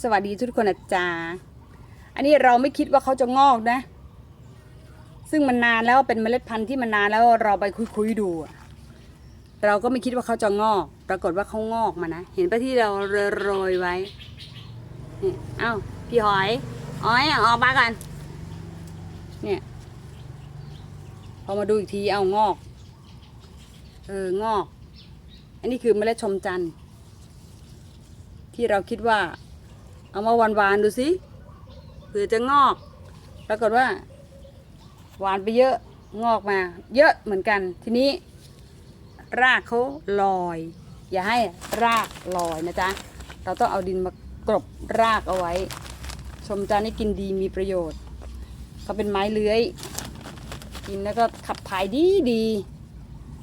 สวัสดีทุกคนนะจ๊ะอันนี้เราไม่คิดว่าเขาจะงอกนะ ซึ่งมันนานแล้วเป็นเมล็ดพันธุ์ที่มันนานแล้วเราไปคุยๆดูอะเราก็ไม่คิดว่าเขาจะงอก ปรากฏว่าเขางอกมานะ เห็นปะที่เราโรยไว้เอ้าพี่หอยอ้อยออกมากัน เนี่ย พอมาดูอีกทีเอางอก เอองอก อันนี้คือเมล็ดชมจันทร์ ที่เราคิดว่า เอามาหวานหวานๆดูสิเผื่อจะงอกปรากฏว่า หวานไปเยอะงอกมา เยอะเหมือนกัน ทีนี้ รากเขาลอย อย่าให้รากลอยนะจ๊ะเราต้องเอาดินมากรบรากเอาไว้ ชมจันทร์นี่กินดีมีประโยชน์เขาเป็นไม้เลื้อย กินแล้วก็ขับถ่ายดีดี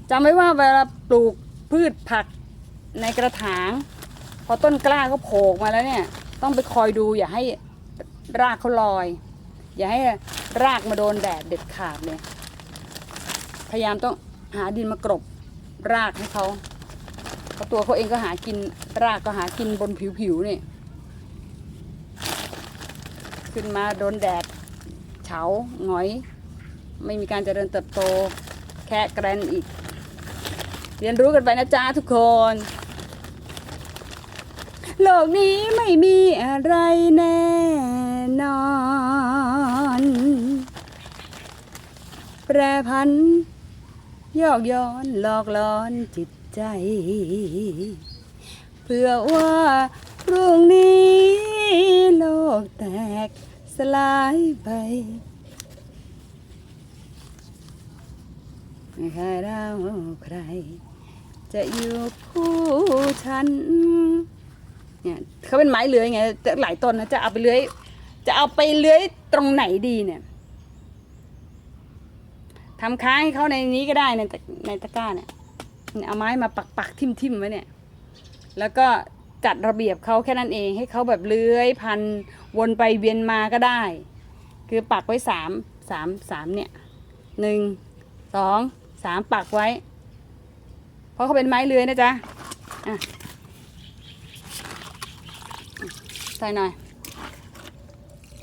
จำไว้ว่าเวลาปลูกพืชผักในกระถาง พอต้นกล้าเขาโผล่มาแล้วเนี่ย ต้องไปคอยดูอย่าให้รากเขาลอย อย่าให้รากมาโดนแดดเด็ดขาดเลยพยายามต้องหาดินมากรบรากให้เขาเพราะตัวเขาเองก็หากินรากก็หากินบนผิวๆนี่ขึ้นมาโดนแดดเฉาหงอย ไม่มีการเจริญเติบโต แค่แกรนอีก เรียนรู้กันไปนะจ๊ะทุกคน โลกนี้ไม่มีอะไรแน่นอน แปรพันยอกย้อนหลอกลอนจิตใจ เพื่อว่าพรุ่งนี้โลกแตกสลายไปไม่ใครเราใคร จะอยู่คู่ฉัน เนี่ยเขาเป็นไม้เลื้อยไงจะหลายต้นนะจะเอาไปเลื้อย จะเอาไปเลื้อยตรงไหนดีเนี่ยทำค้างให้เขาในนี้ก็ได้ในในตะกร้าเนี่ยเนี่ยเอาไม้มาปักปักทิ่มทิมไว้เนี่ย แล้วก็จัดระเบียบเขาแค่นั้นเองให้เขาแบบเลื้อยพันวนไปเวียนมาก็ได้ คือปักไว้สามสามสามเนี่ยหนึ่งสองสามปักไว้ เพราะเขาเป็นไม้เลื้อยนะจ๊ะอะ ใส่หน่อย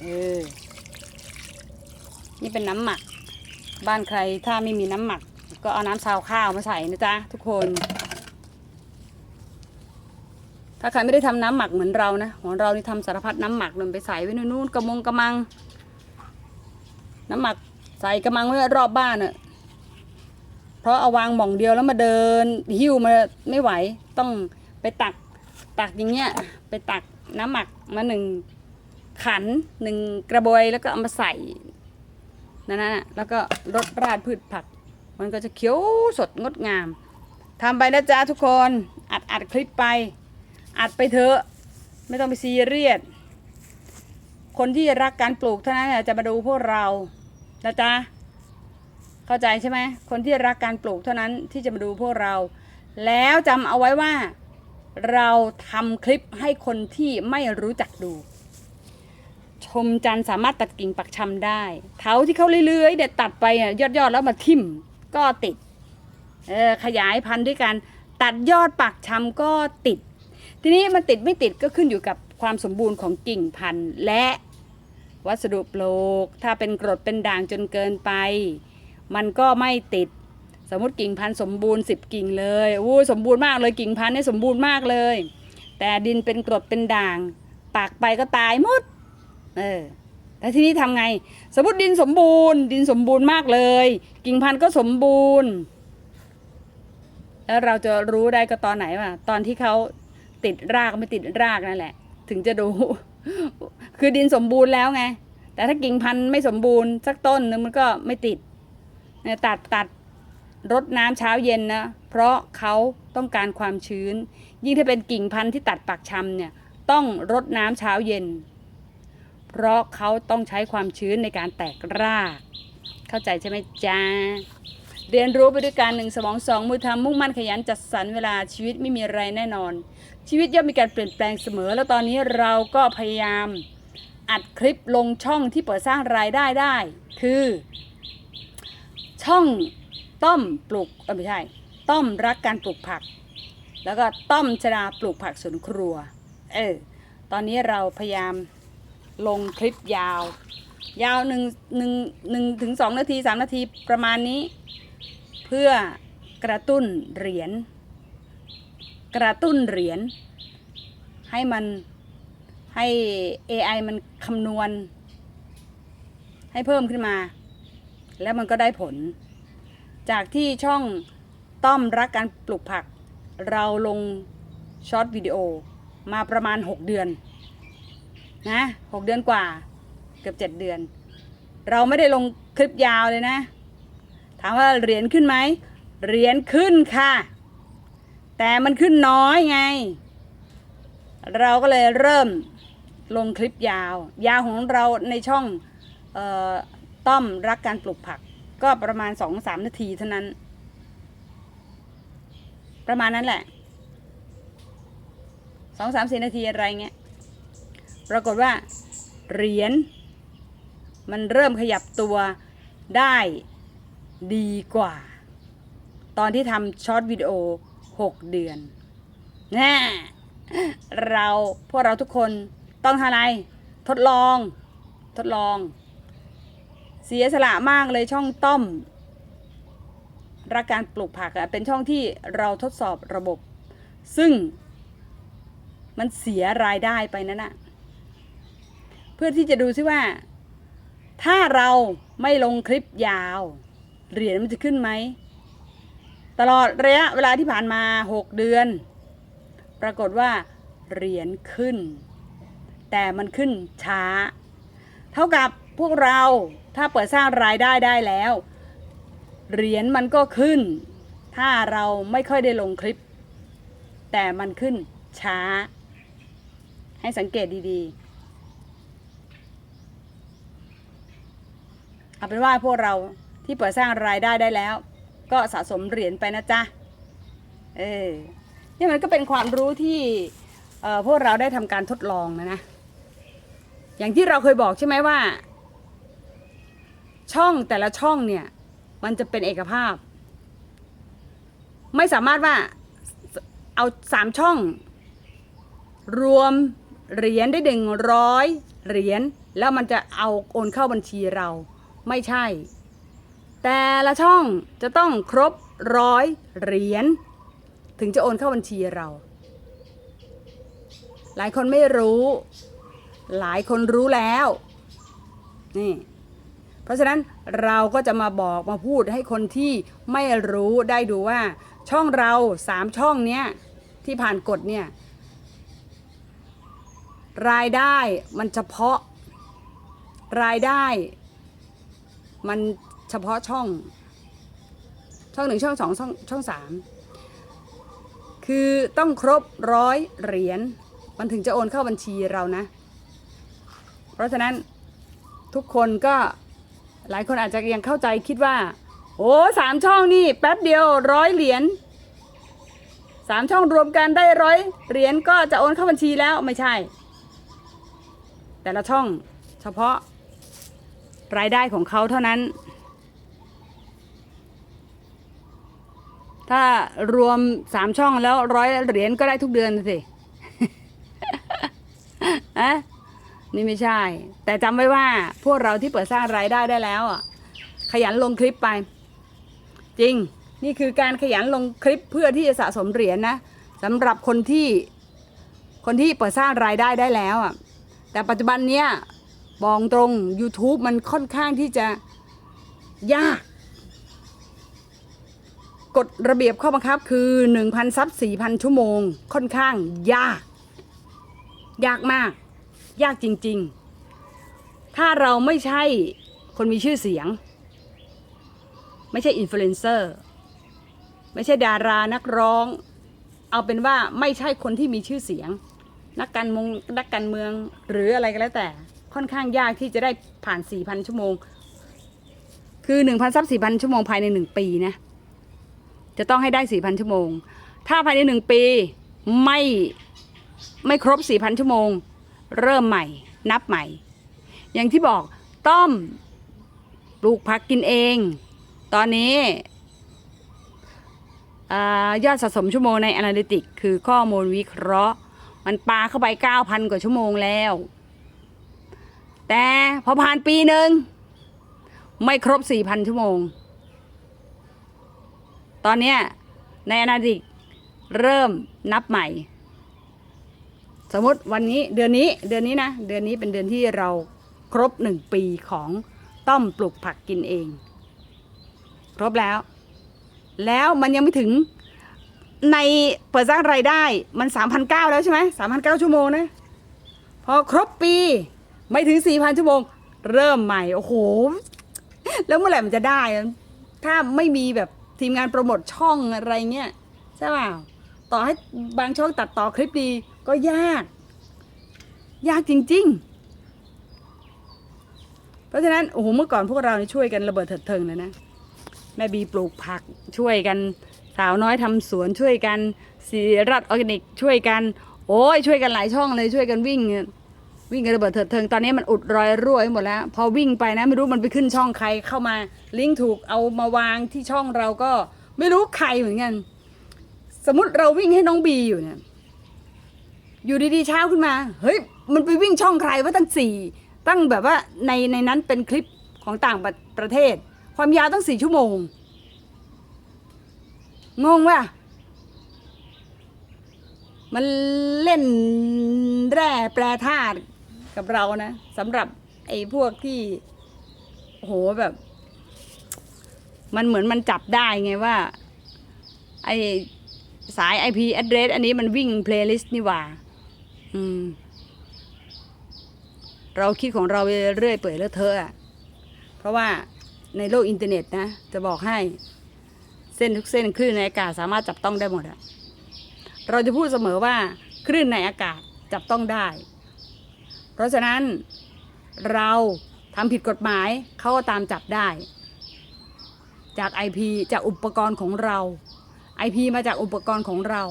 เออ นี่เป็นน้ำหมัก บ้านใครถ้าไม่มีน้ำหมัก ก็เอาน้ำซาวข้าวมาใส่นะจ๊ะทุกคน ถ้าใครไม่ได้ทำน้ำหมักเหมือนเรานะของเรานี่ทำสารพัดน้ำหมักเลยไปใส่ไว้นู่นกระมงกระมัง น้ำหมักใส่กระมังไว้รอบบ้านอะเพราะเอาวางหม่องเดียวแล้วมาเดินหิ้วมาไม่ไหวต้องไปตักตักอย่างเงี้ยไปตัก น้ำหมักมาหนึ่งขันหนึ่งกระบวยแล้วก็เอามาใส่นั่นน่ะแล้วก็รดราดพืชผัก มันก็จะเขียวสดงดงามทำไปนะจ๊ะทุกคนอัดอัดคลิปไป อัดไปเถอะ ไม่ต้องไปซีเรียสคนที่รักการปลูกเท่านั้นจะมาดูพวกเรานะจ๊ะเข้าใจใช่ไหมคนที่รักการปลูกเท่านั้นที่จะมาดูพวกเรา แล้วจำเอาไว้ว่า เราทำคลิปให้คนที่ไม่รู้จักดู ชมจันสามารถตัดกิ่งปักชำได้ เถาที่เขาเลื้อยๆเด็ดตัดไปอะยอดๆแล้วมาทิ่มก็ติดเออขยายพันธุ์ด้วยกันตัดยอดปักชำก็ติด ทีนี้มันติดไม่ติดก็ขึ้นอยู่กับความสมบูรณ์ของกิ่งพันธุ์และวัสดุปลูก ถ้าเป็นกรดเป็นด่างจนเกินไป มันก็ไม่ติด สมมติกิ่งพันธุ์สมบูรณ์สิบกิ่งเลยอู้สมบูรณ์มากเลยกิ่งพันธุ์นี่สมบูรณ์มากเลย แต่ดินเป็นกรดเป็นด่างปากไปก็ตายหมดเออแต่ทีนี้ทำไง สมมติดินสมบูรณ์ ดินสมบูรณ์มากเลย กิ่งพันธุ์ก็สมบูรณ์ แล้วเราจะรู้ได้ก็ตอนไหนวะตอนที่เขาติดรากไม่ติดรากนั่นแหละ ถึงจะดู คือดินสมบูรณ์แล้วไง แต่ถ้ากิ่งพันธุ์ไม่สมบูรณ์สักต้นนึงมันก็ไม่ติดเนี่ยตัดตัด รดน้ำเช้าเย็นนะเพราะเขาต้องการความชื้น ยิ่งถ้าเป็นกิ่งพันธุ์ที่ตัดปักชำเนี่ยต้องรดน้ำเช้าเย็น เพราะเขาต้องใช้ความชื้นในการแตกราก เข้าใจใช่ไหมจ้าเรียนรู้ไปด้วยกันหนึ่งสมองสองมือทำมุ่งมั่นขยันจัดสรรเวลาชีวิตไม่มีอะไรแน่นอน ชีวิตย่อมมีการเปลี่ยนแปลงเสมอ แล้วตอนนี้เราก็พยายามอัดคลิปลงช่องที่เปิดสร้างรายได้ได้ คือ ช่อง ต้อมปลูกเออไม่ใช่ ต้อมรักการปลูกผัก แล้วก็ต้อมชดาปลูกผักสวนครัว เออ ตอนนี้เราพยายามลงคลิปยาว ยาวหนึ่งหนึ่งหนึ่งถึงสองนาทีสามนาทีประมาณนี้ เพื่อกระตุ้นเหรียญกระตุ้นเหรียญให้มันให้ AI มันคำนวณ ให้เพิ่มขึ้นมา แล้วมันก็ได้ผล จากที่ช่องต้อมรักการปลูกผัก เราลงช็อตวิดีโอมาประมาณ 6 เดือนนะ6เดือนกว่าเกือบ 7 เดือน เราไม่ได้ลงคลิปยาวเลยนะ ถามว่าเหรียญขึ้นไหมเหรียญขึ้นค่ะ แต่มันขึ้นน้อยไง เราก็เลยเริ่มลงคลิปยาว ยาวของเราในช่องออต้อมรักการปลูกผัก ก็ประมาณ2-3นาทีเท่านั้น ประมาณนั้นแหละสองสามสี่นาทีอะไรเงี้ยปรากฏว่าเหรียญมันเริ่มขยับตัวได้ดีกว่า ตอนที่ทำช็อตวิดีโอ 6 เดือนแน่เราพวกเราทุกคนต้องทำอะไร ทดลอง ทดลอง เสียสละมากเลยช่องต้อม รักการปลูกผักอะเป็นช่องที่เราทดสอบระบบ ซึ่งมันเสียรายได้ไปนั่นนะเพื่อที่จะดูซิว่า ถ้าเราไม่ลงคลิปยาว เหรียญมันจะขึ้นไหม ตลอดระยะเวลาที่ผ่านมา 6 เดือน ปรากฏว่าเหรียญขึ้น แต่มันขึ้นช้า เท่ากับพวกเรา ถ้าเปิดสร้างรายได้ได้แล้ว เหรียญมันก็ขึ้น ถ้าเราไม่ค่อยได้ลงคลิป แต่มันขึ้นช้า ให้สังเกตดีๆ เอาเป็นว่าพวกเราที่เปิดสร้างรายได้ได้แล้ว ก็สะสมเหรียญไปนะจ๊ะ เออนี่มันก็เป็นความรู้ที่เอ่อพวกเราได้ทำการทดลองนะนะ อย่างที่เราเคยบอกใช่ไหมว่า ช่องแต่ละช่องเนี่ย มันจะเป็นเอกภาพ ไม่สามารถว่าเอาสามช่อง รวมเหรียญได้หนึ่งร้อยเหรียญแล้วมันจะเอาโอนเข้าบัญชีเราไม่ใช่ แต่ละช่องจะต้องครบร้อยเหรียญถึงจะโอนเข้าบัญชีเรา หลายคนไม่รู้ หลายคนรู้แล้ว นี่ เพราะฉะนั้นเราก็จะมาบอกมาพูดให้คนที่ไม่รู้ได้ดูว่า ช่องเราสามช่องเนี้ยที่ผ่านกฎเนี่ยรายได้มันเฉพาะรายได้ มันเฉพาะช่อง ช่องหนึ่งช่องสองช่องช่องสามคือต้องครบร้อยเหรียญมันถึงจะโอนเข้าบัญชีเรานะ เพราะฉะนั้นทุกคนก็ หลายคนอาจจะยังเข้าใจคิดว่า โอ้สามช่องนี่แป๊บเดียวร้อยเหรียญสามช่องรวมกันได้ร้อยเหรียญก็จะโอนเข้าบัญชีแล้วไม่ใช่ แต่ละช่องเฉพาะรายได้ของเขาเท่านั้น ถ้ารวมสามช่องแล้วร้อยเหรียญก็ได้ทุกเดือนสิอะ นี่ไม่ใช่ แต่จำไว้ว่าพวกเราที่เปิดสร้างรายได้ได้แล้วอะขยันลงคลิปไป จริง นี่คือการขยันลงคลิปเพื่อที่จะสะสมเหรียญนะสำหรับคนที่คนที่เปิดสร้างรายได้ได้แล้วอะแต่ปัจจุบันเนี้ยบอกตรง YouTube มันค่อนข้างที่จะยาก กฎระเบียบข้อบังคับคือ 1,000ซับ4,000 ชั่วโมง ค่อนข้างยาก ยากมาก ยากจริง ๆ ถ้าเราไม่ใช่คนมีชื่อเสียง ไม่ใช่อินฟลูเอนเซอร์ไม่ใช่ดารานักร้อง เอาเป็นว่าไม่ใช่คนที่มีชื่อเสียง นักการเมืองนักการเมืองหรืออะไรก็แล้วแต่ค่อนข้างยากที่จะได้ผ่าน 4,000 ชั่วโมง คือ1,000ซับ4,000 ชั่วโมงภายใน 1 ปีนะ จะต้องให้ได้ 4,000 ชั่วโมง ถ้าภายใน 1 ปีไม่ไม่ครบ 4,000 ชั่วโมง เริ่มใหม่ นับใหม่ อย่างที่บอกต้อมปลูกผักกินเอง ตอนนี้ยอดสะสมชั่วโมงใน Analytics คือข้อมูลวิเคราะห์ มันปาเข้าไปเก้าพันกว่าชั่วโมงแล้ว แต่พอผ่านปีหนึ่งไม่ครบสี่พันชั่วโมง ตอนนี้ในอนาดิกเริ่มนับใหม่ สมมติวันนี้เดือนนี้เดือนนี้นะ เดือนนี้เป็นเดือนที่เราครบหนึ่งปีของต้อมปลูกผักกินเอง ครบแล้ว แล้วมันยังไม่ถึงในเปิดสร้างรายได้มันสามพันเก้าแล้วใช่ไหมสามพันเก้าชั่วโมงนะ พอครบปีไม่ถึงสี่พันชั่วโมง เริ่มใหม่ โอ้โห แล้วเมื่อไหร่มันจะได้ ถ้าไม่มีแบบทีมงานโปรโมทช่องอะไรเงี้ย ใช่ป่าต่อให้บางช่องตัดต่อคลิปดี ก็ยาก ยากจริง ๆ เพราะฉะนั้นโอ้โหเมื่อก่อนพวกเรานี่ช่วยกันระเบิดเถิดเทิงเลยนะ แม่บีปลูกผักช่วยกันสาวน้อยทำสวนช่วยกันสีรัฐออร์แกนิกช่วยกัน โอ้ยช่วยกันหลายช่องเลยช่วยกันวิ่ง วิ่งกันระเบิดเถิดเทิงตอนนี้มันอุดรอยรั่วไปหมดแล้ว พอวิ่งไปนะไม่รู้มันไปขึ้นช่องใครเข้ามา ลิงก์ถูกเอามาวางที่ช่องเราก็ไม่รู้ใครเหมือนกัน สมมติเราวิ่งให้น้องบีอยู่เนี่ย อยู่ดีๆเช้าขึ้นมา เฮ้ย มันไปวิ่งช่องใครว่าตั้งสี่ตั้งแบบว่าในในนั้นเป็นคลิปของต่างประประเทศ ความยาวตั้งสี่ชั่วโมง งงว่ะมันเล่นแร่แปรธาตุกับเรานะสำหรับไอ้พวกที่โหแบบ มันเหมือนมันจับได้ไงว่า ไอ้สาย IP address อันนี้มันวิ่ง playlist นี่ว่า อืม เราคิดของเราเรื่อยเปื่อยเลอะเทออะเพราะว่าในโลกอินเทอร์เน็ตนะ จะบอกให้ เส้นทุกเส้นคลื่นในอากาศสามารถจับต้องได้หมดอะเราจะพูดเสมอว่าคลื่นในอากาศจับต้องได้ เพราะฉะนั้นเราทำผิดกฎหมายเขาก็ตามจับได้ จาก IP จากอุปกรณ์ของเรา IP มาจากอุปกรณ์ของเรา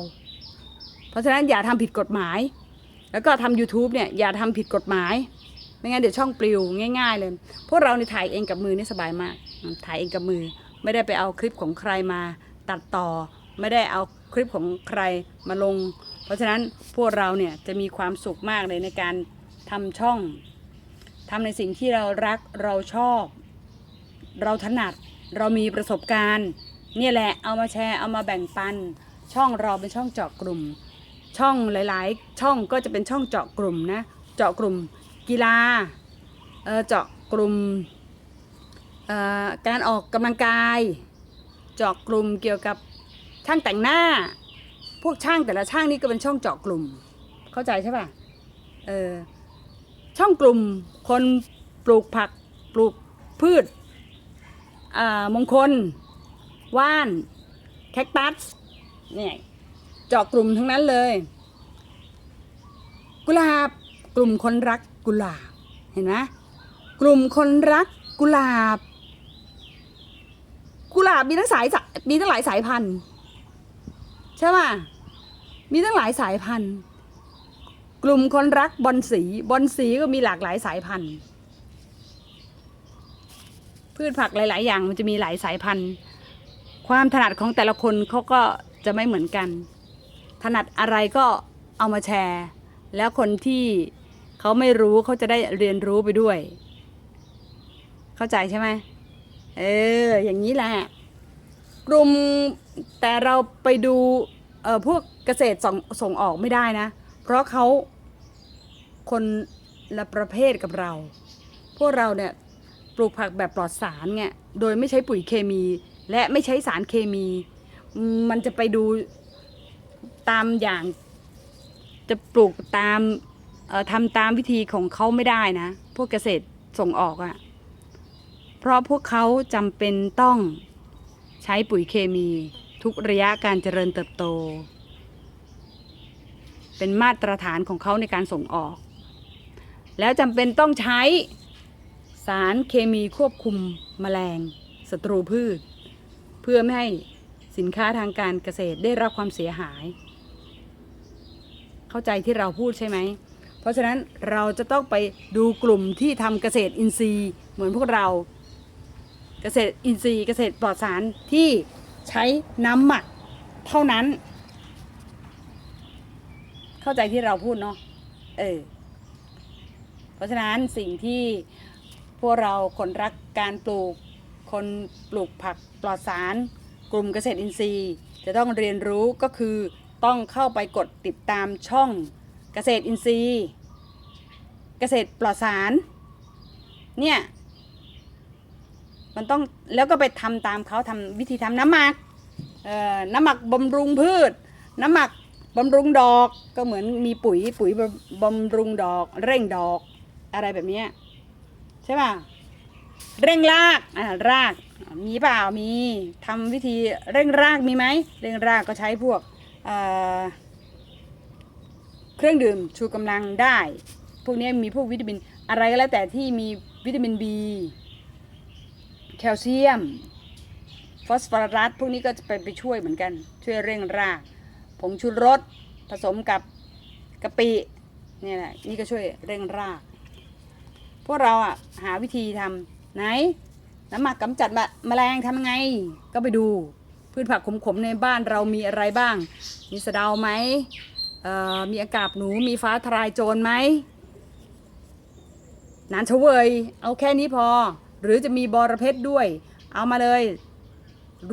เพราะฉะนั้นอย่าทำผิดกฎหมาย แล้วก็ทำ YouTube เนี่ยอย่าทำผิดกฎหมาย ไม่งั้นเดี๋ยวช่องปลิวง่าย ๆ เลย พวกเราในถ่ายเองกับมือนี่สบายมาก ถ่ายเองกับมือ ไม่ได้ไปเอาคลิปของใครมาตัดต่อ ไม่ได้เอาคลิปของใครมาลง เพราะฉะนั้นพวกเราเนี่ยจะมีความสุขมากเลยในการทำช่องทำในสิ่งที่เรารักเราชอบ เราถนัดเรามีประสบการณ์ เนี่ยแหละเอามาแชร์เอามาแบ่งปัน ช่องเราเป็นช่องเจาะกลุ่ม ช่องหลายๆ ช่องก็จะเป็นช่องเจาะกลุ่มนะ เจาะกลุ่มกีฬาเเจาะกลุ่มการออกกำลังกาย เจาะกลุ่มเกี่ยวกับช่างแต่งหน้า พวกช่างแต่ละช่างนี่ก็เป็นช่องเจาะกลุ่ม เข้าใจใช่ป่ะเออช่องกลุ่มคนปลูกผักปลูกพืชมงคล ว่าน แคคตัสเนี่ย เจาะกลุ่มทั้งนั้นเลย กุหลาบกลุ่มคนรักกุหลาบเห็นไหมกลุ่มคนรักกุหลาบ กุหลาบมีทั้งสายมีทั้งหลายสายพันธุ์ใช่ป่ะมีทั้งหลายสายพันธุ์ กลุ่มคนรักบอลสีบอลสีก็มีหลากหลายสายพันธุ์ พืชผักหลาย ๆ อย่างมันจะมีหลายสายพันธุ์ ความถนัดของแต่ละคนเขาก็จะไม่เหมือนกัน ถนัดอะไรก็เอามาแชร์ แล้วคนที่เขาไม่รู้เขาจะได้เรียนรู้ไปด้วย เข้าใจใช่ไหมเออ อย่างนี้แหละกลุ่มแต่เราไปดูเอ่อพวกเกษตรส่งส่งออกไม่ได้นะ เพราะเขาคนละประเภทกับเรา พวกเราเนี่ยปลูกผักแบบปลอดสารไงโดยไม่ใช้ปุ๋ยเคมี และไม่ใช้สารเคมี มันจะไปดู ตามอย่าง จะปลูกตามทำตามวิธีของเขาไม่ได้นะ พวกเกษตรส่งออกอะ่ะ เพราะพวกเขาจำเป็นต้องใช้ปุ๋ยเคมีทุกระยะการเจริญเติบโต เป็นมาตรฐานของเขาในการส่งออก แล้วจำเป็นต้องใช้สารเคมีควบคุมแมลงศัตรูพืช เพื่อไม่ให้สินค้าทางการเกษตรได้รับความเสียหาย เข้าใจที่เราพูดใช่ไหม เพราะฉะนั้นเราจะต้องไปดูกลุ่มที่ทำเกษตรอินทรีย์ เหมือนพวกเรา เกษตรอินทรีย์ เกษตรปลอดสารที่ใช้น้ำหมักเท่านั้นเข้าเข้าใจที่เราพูดเนาะเออเพราะฉะนั้นสิ่งที่พวกเราคนรักการปลูก คนปลูกผักปลอดสาร กลุ่มเกษตรอินทรีย์ จะต้องเรียนรู้ก็คือ ต้องเข้าไปกดติดตามช่องเกษตรอินทรีย์ เกษตรปลอดสาร เนี่ย มันต้องแล้วก็ไปทำตามเขาทำวิธีทำน้ำหมักเอ่อน้ำหมักบำรุงพืช น้ำหมักบำรุงดอกก็เหมือนมีปุ๋ยปุ๋ยบำรุงดอก เร่งดอกอะไรแบบนี้ใช่ป่ะเร่งรากอ่ารากมีเปล่ามีทำวิธีเร่งรากมีไหมเร่งรากก็ใช้พวก เเครื่องดื่มชูกำลังได้ พวกนี้มีพวกวิตามินอะไรก็แล้วแต่ที่มีวิตามิน B แคลเซียม ฟอสฟอรัสพวกนี้ก็จะไปไปช่วยเหมือนกัน ช่วยเร่งรากผงชูรสผสมกับกะปิเนี่ยแหละนี่ก็ช่วยเร่งราก พวกเราอะหาวิธีทำไหนน้ำหมักกำจัดแมลงทำไง ก็ไปดู พืชผักขมๆในบ้านเรามีอะไรบ้าง มีสะเดาไหมมีอากาศหนูมีฟ้าทลายโจรไหมนานเฉวย เอาแค่นี้พอ หรือจะมีบอระเพ็ดด้วย เอามาเลย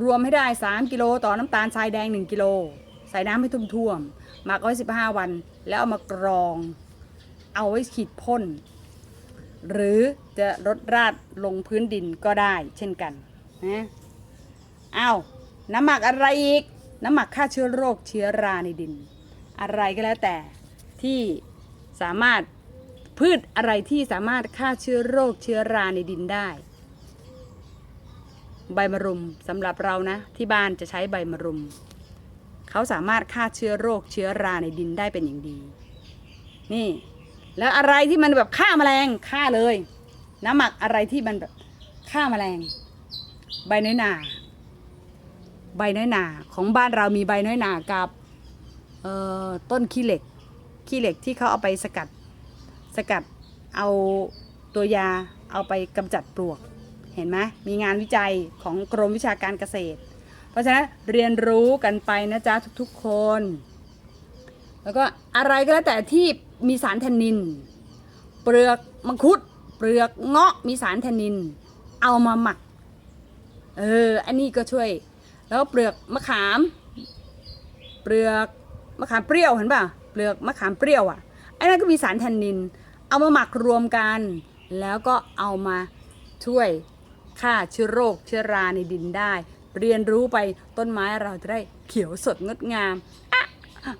รวมให้ได้ 3 กิโลต่อน้ำตาลทรายแดง 1 กิโล ใส่น้ำให้ท่วมๆหมักไว้ 15 วัน แล้วเอามากรอง เอาไว้ขีดพ่น หรือจะรดราดลงพื้นดินก็ได้เช่นกันนะเอาน้ำหมักอะไรอีก น้ำหมักฆ่าเชื้อโรคเชื้อราในดิน อะไรก็แล้วแต่ที่สามารถพืชอะไรที่สามารถฆ่าเชื้อโรคเชื้อราในดินได้ ใบมะรุมสำหรับเรานะที่บ้านจะใช้ใบมะรุม เขาสามารถฆ่าเชื้อโรคเชื้อราในดินได้เป็นอย่างดี นี่ แล้วอะไรที่มันแบบฆ่าแมลงฆ่าเลย น้ำหมักอะไรที่มันแบบฆ่าแมลง ใบน้อยหนา ใบน้อยหนาของบ้านเรามีใบน้อยหนากับต้นขี้เหล็กขี้เหล็กที่เขาเอาไปสกัดสกัดเอาตัวยาเอาไปกำจัดปลวกเห็นไหมมีงานวิจัยของกรมวิชาการเกษตร เพราะฉะนั้นเรียนรู้กันไปนะจ๊ะทุกๆคน แล้วก็อะไรก็แล้วแต่ที่มีสารแทนนิน เปลือกมังคุด เปลือกเงาะมีสารแทนนิน เอามาหมัก เออ อันนี้ก็ช่วย แล้วเปลือกมะขาม เปลือกมะขามเปรี้ยวเห็นป่ะเปลือกมะขามเปรี้ยวอะไอ้นั่นก็มีสารแทนนิน เอามาหมักรวมกัน แล้วก็เอามาช่วยฆ่าเชื้อโรคเชื้อราในดินได้ เรียนรู้ไปต้นไม้เราจะได้เขียวสดงดงามอะ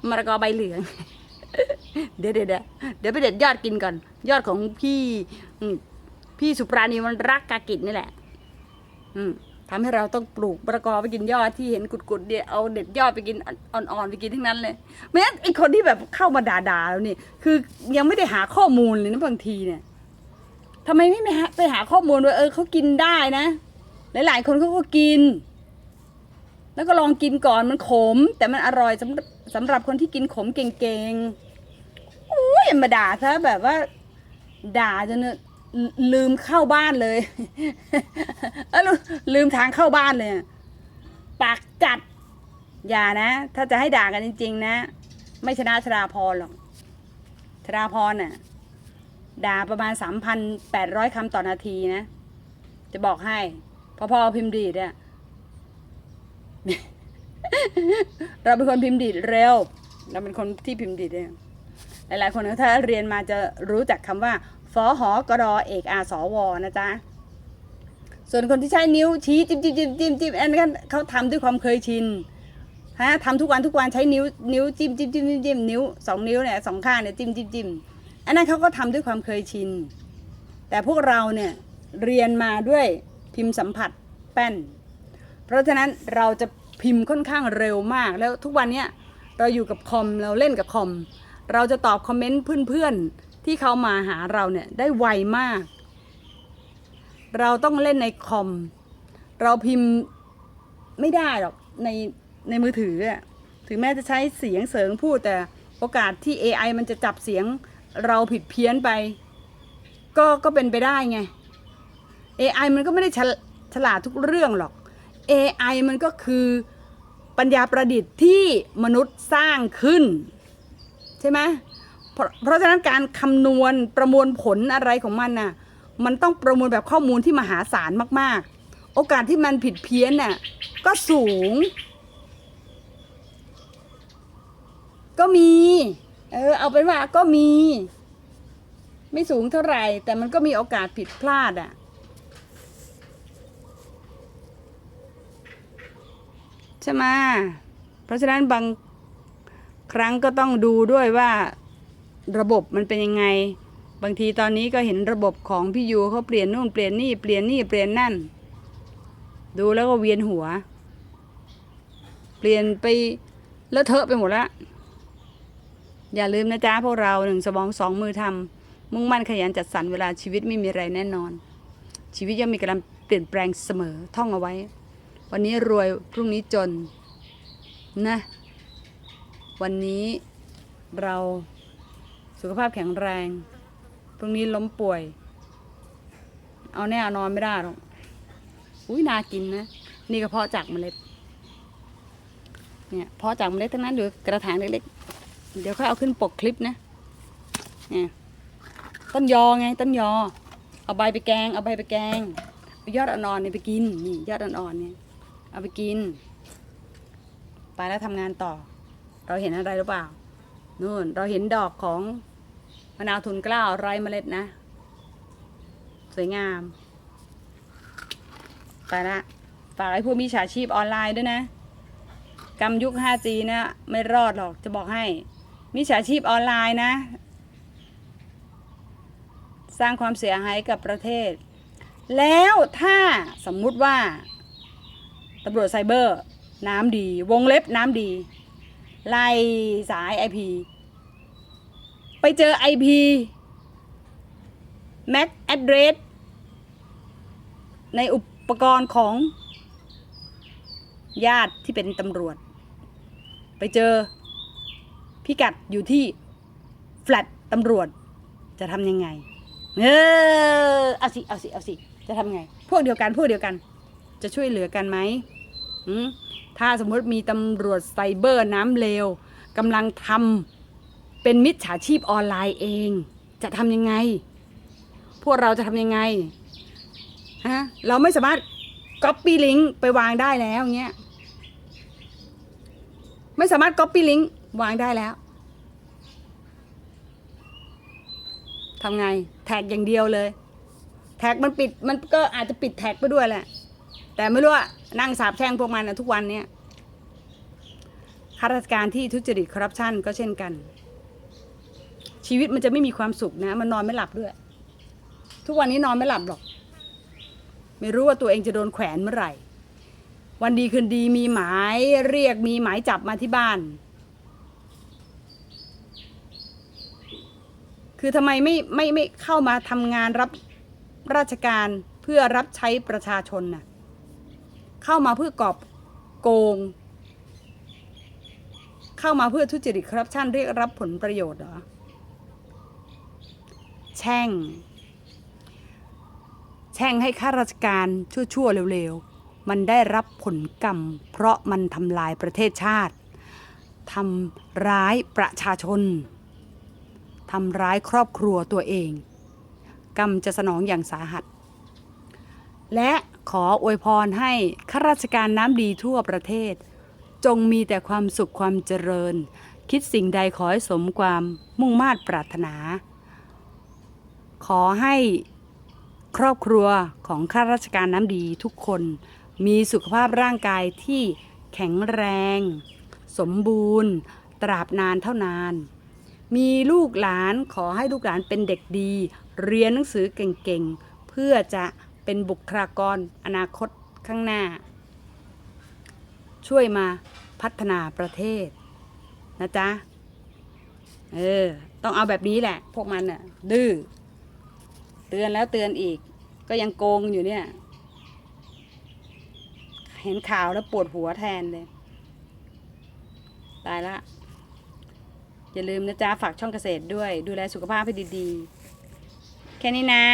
มะละกอใบเหลือง เดี๋ยวเดี๋ยวเดี๋ยวเดี๋ยวไปเด็ดยอดกินก่อน ยอดของพี่พี่สุปราณีมันรักกากิจนี่แหละ อืม ทำให้เราต้องปลูกมะละกอไปกินยอดที่เห็นกุดๆเดียวเอาเด็ดยอดไปกินอ่อนๆไปกินทั้งนั้นเลยไม่งั้นไอคนที่แบบเข้ามาด่าๆแล้วนี่คือยังไม่ได้หาข้อมูลเลยนะบางทีเนี่ยทำไมไม่ไปหาข้อมูลว่าเออเขากินได้นะ หลาย ๆ คนเขาก็กิน แล้วก็ลองกินก่อนมันขม แต่มันอร่อยสำหรับสำหรับคนที่กินขมเก่งๆอุ้ยมาด่าซะแบบว่า ด่าจน ลืมเข้าบ้านเลยเออลืมลืมทางเข้าบ้านเลย ปากจัด อย่านะ ถ้าจะให้ด่ากันจริง ๆ นะ ไม่ชนะชราพรหรอกชราพรน่ะ ด่าประมาณสามพันแปดร้อยคำต่อนาทีนะ จะบอกให้ พอพอพิมพ์ดีดอะเราเป็นคนพิมพ์ดีดเร็ว เราเป็นคนที่พิมพ์ดีดเนี่ยหลายๆคนถ้าเรียนมาจะรู้จักคำว่า ฟอหอกรอเอกอาสวนะจ๊ะส่วนคนที่ใช้นิ้วชี้จิ้มจิ้มจิ้มจิ้มจิ้มอันนั้นเขาทำด้วยความเคยชินฮะทำทุกวันทุกวันใช้นิ้วนิ้วจิ้มจิ้มจิ้มจิ้มจิ้มนิ้วสองนิ้วเนี่ยสองข้างเนี่ยจิ้มจิ้มจิ้มอันนั้นเขาก็ทำด้วยความเคยชิน แต่พวกเราเนี่ยเรียนมาด้วยพิมพ์สัมผัสแป้น เพราะฉะนั้นเราจะพิมพ์ค่อนข้างเร็วมากแล้วทุกวันเนี้ยเราอยู่กับคอมเราเล่นกับคอม เราจะตอบคอมเมนต์เพื่อนๆ ที่เขามาหาเราเนี่ยได้ไวมาก เราต้องเล่นในคอม เราพิมพ์ไม่ได้หรอกในในมือถืออะถึงแม้จะใช้เสียงเสริงพูดแต่โอกาสที่ AI มันจะจับเสียงเราผิดเพี้ยนไป ก็ก็เป็นไปได้ไง AI มันก็ไม่ได้ฉลฉลาดทุกเรื่องหรอก AI มันก็คือปัญญาประดิษฐ์ที่มนุษย์สร้างขึ้น ใช่ไหม เพราะเพราะฉะนั้นการคำนวณประมวลผลอะไรของมันน่ะมันต้องประมวลแบบข้อมูลที่มหาศาลมาก ๆ โอกาสที่มันผิดเพี้ยนน่ะก็สูง ก็มี เออเอาเป็นว่าก็มี ไม่สูงเท่าไหร่ แต่มันก็มีโอกาสผิดพลาดอะใช่ไหมเพราะฉะนั้นบางครั้งก็ต้องดูด้วยว่า ระบบมันเป็นยังไง บางทีตอนนี้ก็เห็นระบบของพี่ยูเขาเปลี่ยนนู่นเปลี่ยนนี่เปลี่ยนนี่เปลี่ยนนั่น ดูแล้วก็เวียนหัว เปลี่ยนไปเลอะเทอะไปหมดละอย่าลืมนะจ๊ะพวกเราหนึ่งสมองสองมือทำมุ่งมั่นขยันจัดสรรเวลาชีวิตไม่มีอะไรแน่นอน ชีวิตย่อมมีการเปลี่ยนแปลงเสมอท่องเอาไว้ วันนี้รวยพรุ่งนี้จนนะ วันนี้เรา สุขภาพแข็งแรง พรุ่งนี้ล้มป่วย เอาแน่เอานอนไม่ได้หรอก อุ้ยน่ากินนะ นี่ก็เพาะจากเมล็ด เนี่ยเพาะจากเมล็ดทั้งนั้นดูกระถางเล็กๆ เดี๋ยวค่อยเอาขึ้นปกคลิปนะ เนี่ยต้นยอไง ต้นยอ เอาใบไปแกง เอาใบไปแกงยอดอ่อนๆเนี่ยไปกิน นี่ยอดอ่อนๆเนี่ย เอาไปกิน ไปแล้วทำงานต่อ เราเห็นอะไรหรือเปล่า นู่น เราเห็นดอกของ มะนาวทุนเกล้าไร้เมล็ดนะ สวยงามไปละฝากไอ้พวกมิจฉาชีพออนไลน์ด้วยนะกรรมยุค 5G นะไม่รอดหรอกจะบอกให้มิจฉาชีพออนไลน์นะ สร้างความเสียหายกับประเทศ แล้วถ้าสมมุติว่าตำรวจไซเบอร์ น้ำดี วงเล็บน้ำดี ไล่สายไอพี ไปเจอไอพี MAC address ในอุปกรณ์ของญาติที่เป็นตำรวจ ไปเจอพิกัดอยู่ที่แฟลตตำรวจจะทำยังไง เออเอาสิเอาสิเอาสิจะทำไง พวกเดียวกันพวกเดียวกัน จะช่วยเหลือกันไหมถ้าสมมติมีตำรวจไซเบอร์น้ำเลวกำลังทำ เป็นมิจฉาชีพออนไลน์เอง จะทำยังไง พวกเราจะทำยังไงฮะเราไม่สามารถก๊อปปี้ลิงก์ไปวางได้แล้วเงี้ยไม่สามารถก๊อปปี้ลิงก์วางได้แล้วทำไง แท็กอย่างเดียวเลย แท็กมันปิดมันก็อาจจะปิดแท็กไปด้วยแหละ แต่ไม่รู้ว่านั่งสาบแช่งพวกมันนะทุกวันเนี้ยข้าราชการที่ทุจริตคอร์รัปชันก็เช่นกัน ชีวิตมันจะไม่มีความสุขนะ มันนอนไม่หลับด้วย ทุกวันนี้นอนไม่หลับหรอก ไม่รู้ว่าตัวเองจะโดนแขวนเมื่อไหร่ วันดีคืนดีมีหมายเรียกมีหมายจับมาที่บ้าน คือทำไมไม่ไม่ไม่เข้ามาทำงานรับราชการเพื่อรับใช้ประชาชนน่ะ เข้ามาเพื่อกอบโกง เข้ามาเพื่อทุจริตคอร์รัปชันเรียกรับผลประโยชน์เหรอ แช่ง แช่งให้ข้าราชการชั่วๆเร็วๆ มันได้รับผลกรรม เพราะมันทำลายประเทศชาติทำร้ายประชาชนทำร้ายครอบครัวตัวเอง กรรมจะสนองอย่างสาหัส และขออวยพรให้ข้าราชการน้ำดีทั่วประเทศ จงมีแต่ความสุขความเจริญ คิดสิ่งใดขอให้สมความมุ่งมา่ปรารถนา ขอให้ครอบครัวของข้าราชการน้ำดีทุกคน มีสุขภาพร่างกายที่แข็งแรง สมบูรณ์ ตราบนานเท่านาน มีลูกหลานขอให้ลูกหลานเป็นเด็กดี เรียนหนังสือเก่งๆ เพื่อจะเป็นบุคลากรอนาคตข้างหน้า ช่วยมาพัฒนาประเทศ นะจ๊ะ เออ ต้องเอาแบบนี้แหละ พวกมันน่ะดื้อ ตือนแล้วเตือนอีก ก็ยังโกงอยู่เนี่ย เห็นข่าวแล้วปวดหัวแทนเลย ตายละ อย่าลืมนะจ๊ะ ฝากช่องเกษตรด้วย ดูแลสุขภาพให้ดีๆ แค่นี้นะ